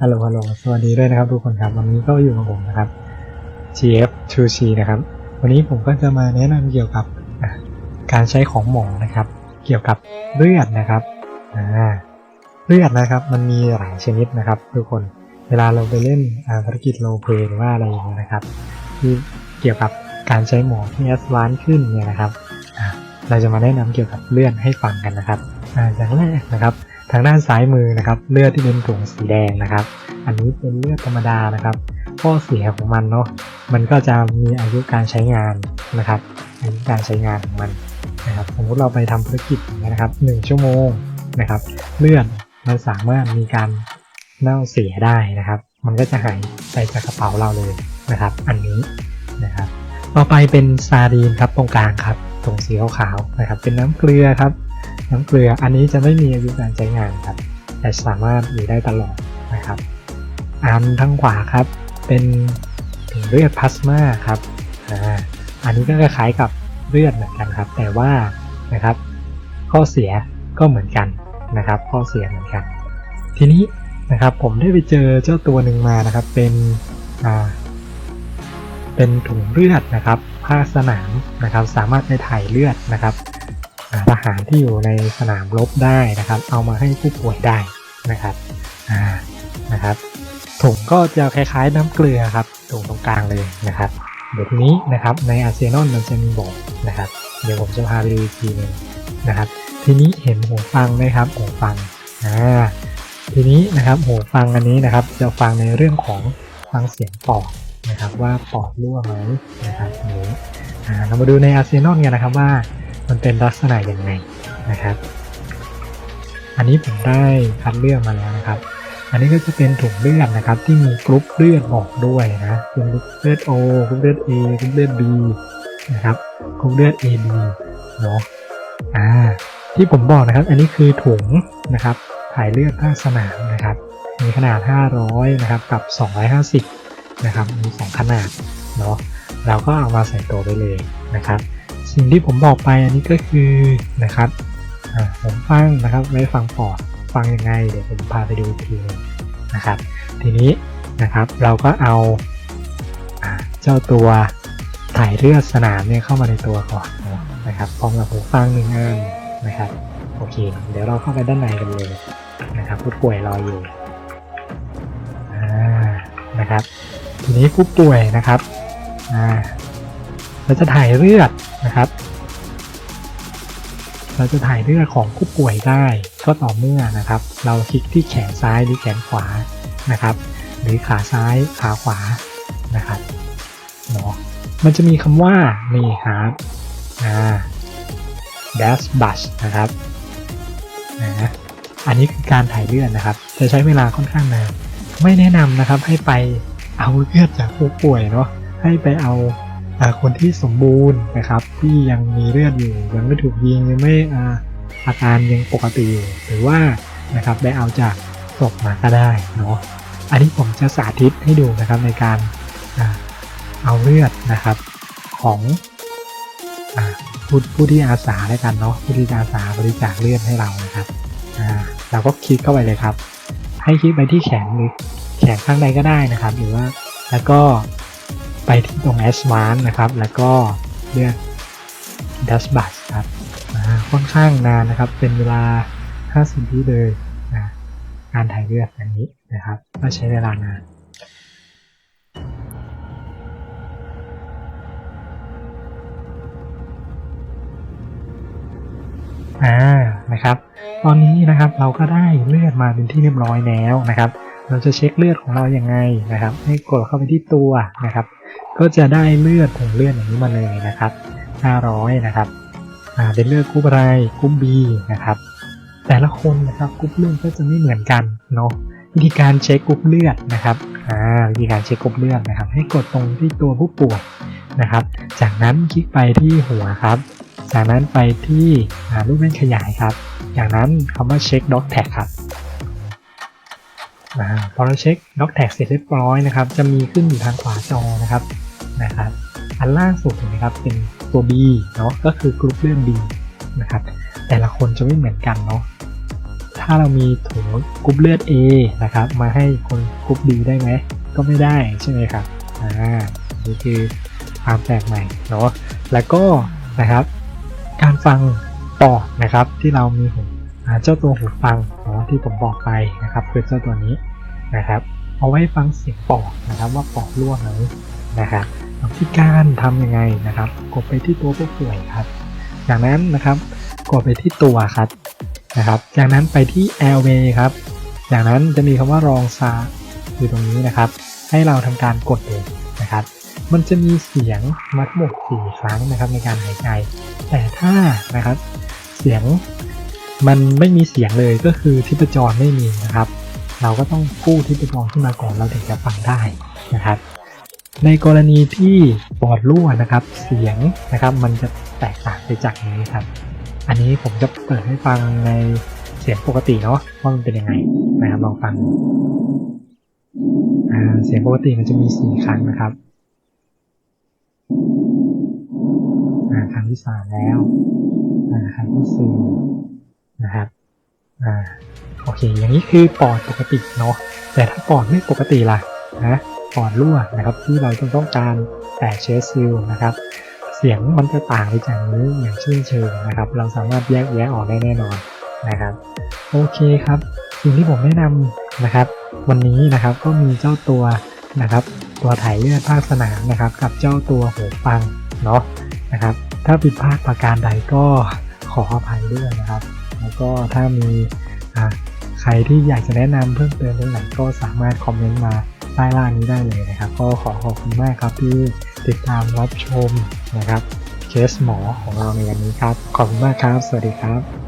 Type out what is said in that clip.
ฮัลโหลฮัลโหลสวัสดีด้วยนะครับทุกคนครับ วันนี้ก็อยู่กับผมนะครับ GF ชูชีนะครับ วันนี้ผมก็จะมาแนะนำเกี่ยวกับการใช้ของหมอนะครับ เกี่ยวกับเลือดนะครับเลือดนะครับ มันมีหลายชนิดนะครับ ทุกคน เวลาเราไปเล่นภารกิจโลเพลหรือว่าอะไรอย่างเงี้ยนะครับ ที่เกี่ยวกับการใช้หมอที่แอดวานซ์ขึ้นเนี่ยนะครับ เราจะมาแนะนำเกี่ยวกับเลือดให้ฟังกันนะครับออย่างแรกนะครับ ทางด้านซ้ายมือนะครับเลือดที่เป็นถุงสีแดงนะครับ อันนี้เป็นเลือดธรรมดานะครับข้อเสียของมันเนาะมันก็จะมีอายุการใช้งานนะครับอายุการใช้งานของมันนะครับสมมติเราไปทำธุรกิจนะครับหนึ่งชั่วโมงนะครับ เลือดมันสามารถมีการเน่าเสียได้นะครับ มันก็จะหายไปจากกระเป๋าเราเลยนะครับ อันนี้นะครับ ต่อไปเป็นซาดีนครับตรงกลางครับตรงสีขาวๆนะครับ เป็นน้ำเกลือครับ น้ำเกลืออันนี้จะไม่มีอายุการใช้งานครับ แต่สามารถอยู่ได้ตลอดนะครับอันทั้งขวาครับ เป็นถุงเลือดพลาสมาครับอ่าอันนี้ก็คล้ายกับเลือดเหมือนกันครับ แต่ว่านะครับ ข้อเสียก็เหมือนกันนะครับ ข้อเสียเหมือนกัน ทีนี้นะครับผมได้ไปเจอเจ้าตัวหนึ่งมานะครับ เป็นอ่าเป็นถุงเลือดนะครับผ้าสนามนะครับ สามารถไปถ่ายเลือดนะครับ อาหารที่อยู่ในสนามรบได้นะครับ เอามาให้ผู้ป่วยได้นะครับอ่านะครับถุงก็จะคล้ายๆน้ำเกลือครับถุงตรงกลางเลยนะครับ เดี๋ยวทีนี้นะครับในอาร์เซนอลมันจะมีบอกนะครับ เดี๋ยวผมจะพาไปดูอีกทีหนึงนะครับ ทีนี้เห็นหูฟังไหมครับหูฟังอ่าทีนี้นะครับหูฟังอันนี้นะครับ จะฟังในเรื่องของฟังเสียงปอดนะครับ ว่าปอดรั่วไหมนะครับนี้อ่าเรามาดูในอาร์เซนอลกันนะครับว่า มันเป็นลักษณะอย่างไรนะครับ อันนี้ผมได้คัดเลือกมาแล้วนะครับ อันนี้ก็จะเป็นถุงเลือดนะครับ ที่มีกรุ๊ปเลือดบอกด้วยนะกรุ๊ปเลือด O กรุ๊ปเลือด A กรุ๊ปเลือด B นะครับกรุ๊ปเลือด AB เนาะอ่าที่ผมบอกนะครับ อันนี้คือถุงนะครับถ่ายเลือดภาคสนามนะครับ มีขนาด 500 นะครับ กับ 250 นะครับ มี 2 ขนาด เนาะ เราก็เอามาใส่ตัวไปเลยนะครับ สิ่งที่ผมบอกไปอันนี้ก็คือนะครับผมฟังนะครับไว้ฟังปอดฟังยังไง เดี๋ยวผมพาไปดูทีนะครับ ทีนี้นะครับเราก็เอาเจ้าตัวถ่ายเลือดสนามเนี่ยเข้ามาในตัวก่อนนะครับพร้อมกับหูฟังหนึ่งอันนะครับโอเค เดี๋ยวเราเข้าไปด้านในกันเลยนะครับผู้ป่วยรออยู่นะครับ ทีนี้ผู้ป่วยนะครับเราจะถ่ายเลือด นะครับ เราจะถ่ายเลือดของผู้ป่วยได้ก็ต่อเมื่อนะครับ เราคลิกที่แขนซ้ายหรือแขนขวานะครับ หรือขาซ้ายขาขวานะครับเนาะมันจะมีคำว่านี่ครับอ่า dash brush นะครับนะอันนี้คือการถ่ายเลือดนะครับ จะใช้เวลาค่อนข้างนานไม่แนะนำนะครับให้ไปเอาเลือดจากผู้ป่วยเนาะให้ไปเอาอา คนที่สมบูรณ์นะครับ ที่ยังมีเลือดอยู่ยังไม่ถูกยิงยังไม่อาอาการยังปกติอยู่หรือว่านะครับได้เอาจากศพมาก็ได้เนาะอันนี้ผมจะสาธิตให้ดูนะครับในการอาเอาเลือดนะครับของอผู้ผู้ที่อาสาแล้วกันเนาะผู้ที่อาสาบริจาคเลือดให้เรานะครับเราก็คลิกเข้าไปเลยครับ ให้คลิกไปที่แขนหรือแขนข้างใดก็ได้นะครับ หรือว่าแล้วก็ ไปที่ตรง a d v a n c e นะครับ แล้วก็เลือก Dash b u s ครับค่อนข้างนานนะครับ เป็นเวลา 50วิเลยนะการถ่ายเลือดอันนี้นะครับก็ใช้เวลานานอ่านะครับ ตอนนี้นะครับเราก็ได้เลือดมาเป็นที่เรียบร้อยแล้วนะครับ เราจะเช็คเลือดของเราอย่างไงนะครับ ให้กดเข้าไปที่ตัวนะครับ ก็จะได้เลือดถุงเลือดอย่างนี้มาเลยนะครับ 500 นะครับอ่าเป็นเลือดกรุ๊ปอะไรกรุ๊ป B นะครับ แต่ละคนนะครับกรุ๊ปเลือดก็จะไม่เหมือนกันเนาะวิธีการเช็คกรุ๊ปเลือดนะครับอ่าวิธีการเช็คกรุ๊ปเลือดนะครับ ให้กดตรงที่ตัวผู้ป่วยนะครับ จากนั้นคลิกไปที่หัวครับ จากนั้นไปที่อ่ารูปเล่นขยายครับ จากนั้นคำว่าเช็คด็อกแท็กครับอาพอเราเช็คด็อกแท็กเสร็จเรียบร้อยนะครับ จะมีขึ้นอยู่ทางขวาจอนะครับ นะครับ อันล่างสุดนไหมครับเป็นตัว B เนาะก็คือกรุ๊ปเลือด B นะครับ แต่ละคนจะไม่เหมือนกันเนาะถ้าเรามีถุงกรุ๊ปเลือด A นะครับมาให้คนกรุ๊ป D ได้ไหมก็ไม่ได้ใช่ไหมครับอ่านี่คือความแปลกใหม่เนาะแล้วก็นะครับ การฟังปอดนะครับที่เรามีหูเจ้าตัวหูฟังเนาะที่ผมบอกไปนะครับคือเจ้าตัวนี้นะครับเอาไว้ฟังเสียงปอดนะครับว่าปอดรั่วไหมนะครับ วิธีการทำยังไงนะครับ กดไปที่ตัวผู้ป่วยครับจากนั้นนะครับกดไปที่ตัวครับนะครับ จากนั้นไปที่ airway ครับจากนั้นจะมีคำว่ารองซาอยู่ตรงนี้นะครับ ให้เราทำการกดเลยนะครับ มันจะมีเสียงมาทั้งหมด4ครั้งนะครับในการหายใจ แต่ถ้านะครับเสียงมันไม่มีเสียงเลยก็คือทิพจรไม่มีนะครับ เราก็ต้องกู้ทิพจรขึ้นมาก่อนเราถึงจะฟังได้นะครับ ในกรณีที่ปอดรั่วนะครับ เสียงนะครับ มันจะแตกต่างไปจากนี้ครับ อันนี้ผมจะเปิดให้ฟังในเสียงปกติเนาะว่ามันเป็นยังไงนะครับลองฟังเสียงปกติมันจะมีสี่ครั้งนะครับครั้งที่สามแล้วครั้งที่สี่นะครับอโอเค อย่างนี้คือปอดปกติเนาะแต่ถ้าปอดไม่ปกติล่ะนะ ปอดรั่วนะครับ ที่เราต้องการแตกเชื้อซิลนะครับ เสียงมันจะต่างไปจากนี้อย่างชื่นเชิงนะครับ เราสามารถแยกแยะออกได้แน่นอนนะครับ โอเคครับสิ่งที่ผมแนะนำนะครับ วันนี้นะครับก็มีเจ้าตัวนะครับ ตัวถ่ายเลือดภาคสนามนะครับ กับเจ้าตัวหูฟังเนาะนะครับ ถ้าผิดพลาดประการใดก็ขออภัยด้วยนะครับ แล้วก็ถ้ามีใครที่อยากจะแนะนำเพิ่มเติมตรงไหนก็สามารถคอมเมนต์มา ใต้ล่างนี้ได้เลยนะครับ ก็ขอขอบคุณมากครับที่ติดตามรับชมนะครับเคสหมอของเราในวันนี้ครับ ขอบคุณมากครับ สวัสดีครับ